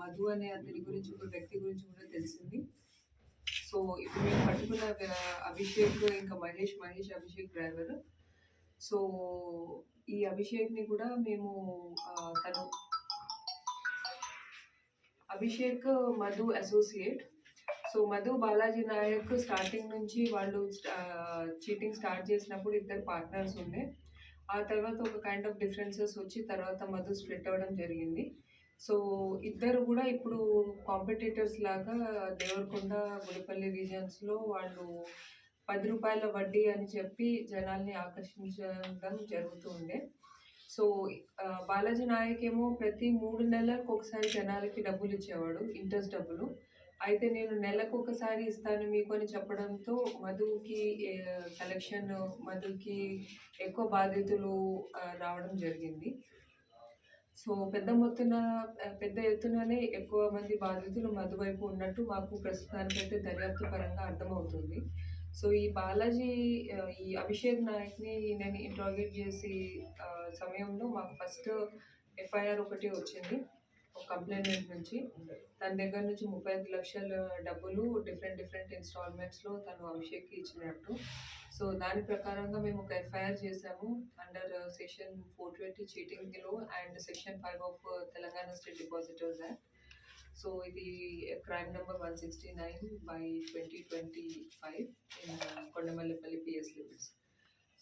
మధు అనే అతని గురించి ఒక వ్యక్తి గురించి కూడా తెలిసింది సో ఇప్పుడు మేము పర్టికులర్ అభిషేక్ ఇంకా మహేష్ మహేష్ అభిషేక్ డ్రైవర్ సో ఈ అభిషేక్ని కూడా మేము తను Abhishek Madhu associate so Madhu Balaji Naik starting నుంచి వాళ్ళు చీటింగ్ స్టార్ట్ చేసినప్పుడు ఇద్దరు పార్ట్నర్స్ ఉండే ఆ తర్వాత ఒక కైండ్ ఆఫ్ డిఫరెన్సెస్ వచ్చి తర్వాత మధు స్ప్లిట్ అవ్వడం జరిగింది సో ఇద్దరు కూడా ఇప్పుడు కాంపిటేటర్స్ లాగా దేవరకొండ గుడిపల్లి రీజన్స్లో వాళ్ళు పది రూపాయల వడ్డీ అని చెప్పి జనాల్ని ఆకర్షించడం జరుగుతూ ఉండే సో బాలాజీ నాయక్ ఏమో ప్రతి మూడు నెలలకు ఒకసారి జనాలకి డబ్బులు ఇచ్చేవాడు ఇంట్రెస్ట్ డబ్బులు అయితే నేను నెలకు ఒకసారి ఇస్తాను మీకు అని చెప్పడంతో మధుకి కలెక్షన్ మధుకి ఎక్కువ బాధితులు రావడం జరిగింది సో పెద్ద మొత్తున పెద్ద ఎత్తుననే ఎక్కువ మంది బాధితులు మధువైపు ఉన్నట్టు మాకు ప్రస్తుతానికైతే దర్యాప్తు పరంగా అర్థమవుతుంది సో ఈ బాలాజీ ఈ అభిషేక్ నాయక్ని నేను ఇంట్రాగేట్ చేసే సమయంలో మాకు ఫస్ట్ ఎఫ్ఐఆర్ ఒకటి వచ్చింది కంప్లైంట్ నుంచి తన దగ్గర నుంచి ముప్పై ఐదు లక్షల డబ్బులు డిఫరెంట్ డిఫరెంట్ ఇన్స్టాల్మెంట్స్లో తను అభిషేక్కి ఇచ్చినట్టు సో దాని ప్రకారంగా మేము ఒక ఎఫ్ఐఆర్ చేసాము under section four twenty చీటింగ్లో and section five of Telangana state depositors act so ఇది crime number one sixty nine by twenty twenty five in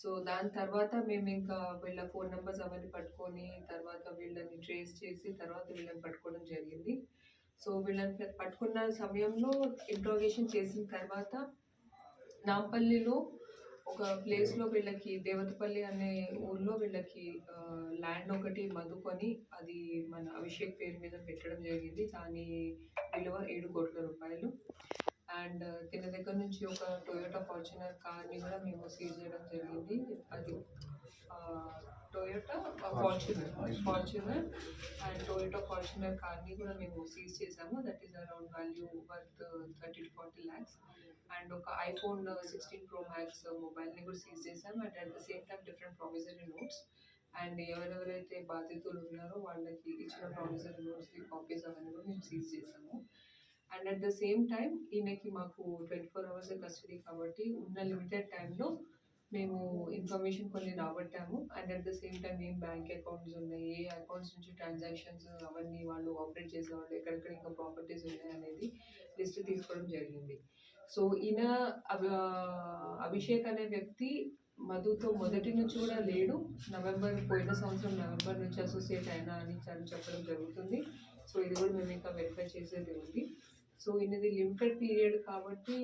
so దాని తర్వాత మేము ఇంకా వీళ్ళ ఫోన్ నెంబర్స్ అవన్నీ పట్టుకొని తర్వాత వీళ్ళని ట్రేస్ చేసి తర్వాత వీళ్ళని పట్టుకోవడం జరిగింది సో వీళ్ళని పట్టుకున్న సమయంలో ఇంట్రోగేషన్ చేసిన తర్వాత నాంపల్లిలో ఒక ప్లేస్లో వీళ్ళకి దేవతపల్లి అనే ఊర్లో వీళ్ళకి ల్యాండ్ ఒకటి మదుకొని అది మన అభిషేక్ పేరు మీద పెట్టడం జరిగింది దాని విలువ ఏడు కోట్ల రూపాయలు అండ్ తిన దగ్గర నుంచి ఒక టొయోటా ఫార్చునర్ కార్ని కూడా మేము సీజ్ చేయడం జరిగింది అది Toyota Fortuner Fortuner and Toyota Fortuner కార్ని కూడా మేము సీజ్ చేసాము that is around value worth thirty to forty lakhs and ఒక ఐఫోన్ సిక్స్టీన్ ప్రో మ్యాక్స్ మొబైల్ని కూడా సీజ్ చేసాము and at the same time different promissory notes and ఎవరెవరైతే బాధితులు ఉన్నారో వాళ్ళకి ఇచ్చిన ప్రామిసరీ నోట్స్ కాపీస్ అవన్నీ కూడా మేము సీజ్ చేసాము and at the same time ఈయనకి మాకు ట్వంటీ ఫోర్ అవర్స్ కస్టడీ కాబట్టి ఉన్న లిమిటెడ్ టైంలో మేము ఇన్ఫర్మేషన్ కొన్ని రాబట్టాము and at the same time ఏం బ్యాంక్ అకౌంట్స్ ఉన్నాయి ఏ అకౌంట్స్ నుంచి ట్రాన్సాక్షన్స్ అవన్నీ వాళ్ళు ఆపరేట్ చేసేవాళ్ళు ఎక్కడెక్కడ ఇంకా ప్రాపర్టీస్ ఉన్నాయి అనేది లిస్ట్ తీసుకోవడం జరిగింది సో ఈయన అభిషేక్ అనే వ్యక్తి మధుతో మొదటి నుంచి కూడా లేడు నవంబర్ పోయిన సంవత్సరం నవంబర్ నుంచి అసోసియేట్ అయినా అని చెప్పడం జరుగుతుంది సో ఇది కూడా మేము ఇంకా వెరిఫై చేసేది ఉంది సో ఇది లిమిటెడ్ పీరియడ్ కాబట్టి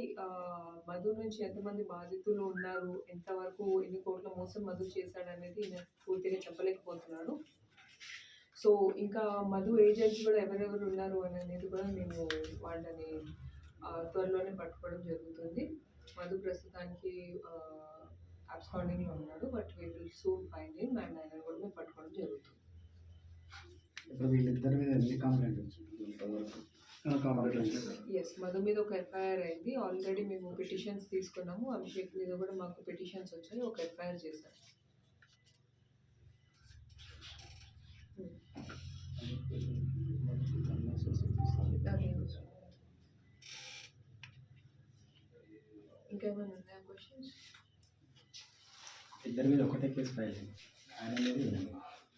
మధు నుంచి ఎంతమంది బాధితులు ఉన్నారు ఎంతవరకు ఎన్ని కోట్ల మోసం మధు చేశాడనేది అనేది పూర్తిగా చెప్పలేకపోతున్నాను సో ఇంకా మధు ఏజెంట్స్ కూడా ఎవరెవరు ఉన్నారు అని అనేది కూడా మేము వాళ్ళని త్వరలోనే పట్టుకోవడం జరుగుతుంది మధు ప్రస్తుతానికి అబ్స్కాండింగ్లో ఉన్నాడు but we will soon find in and ఆయన కూడా మేము పట్టుకోవడం జరుగుతుంది వీళ్ళిద్దరి మీద ఎన్ని కంప్లైంట్ వచ్చింది ఎస్ మధు మీద ఒక ఎఫ్ఐఆర్ అయింది ఆల్రెడీ మేము పిటిషన్స్ తీసుకున్నాము అభిషేక్ మీద కూడా మాకు పిటిషన్స్ వచ్చాయి ఒక ఎఫ్ఐఆర్ చేశాం ఇంకేమైనా ఉన్నాయా క్వశ్చన్స్ ఇద్దరి మీద ఒకటే కేసు ఫైల్ ఆయన మీద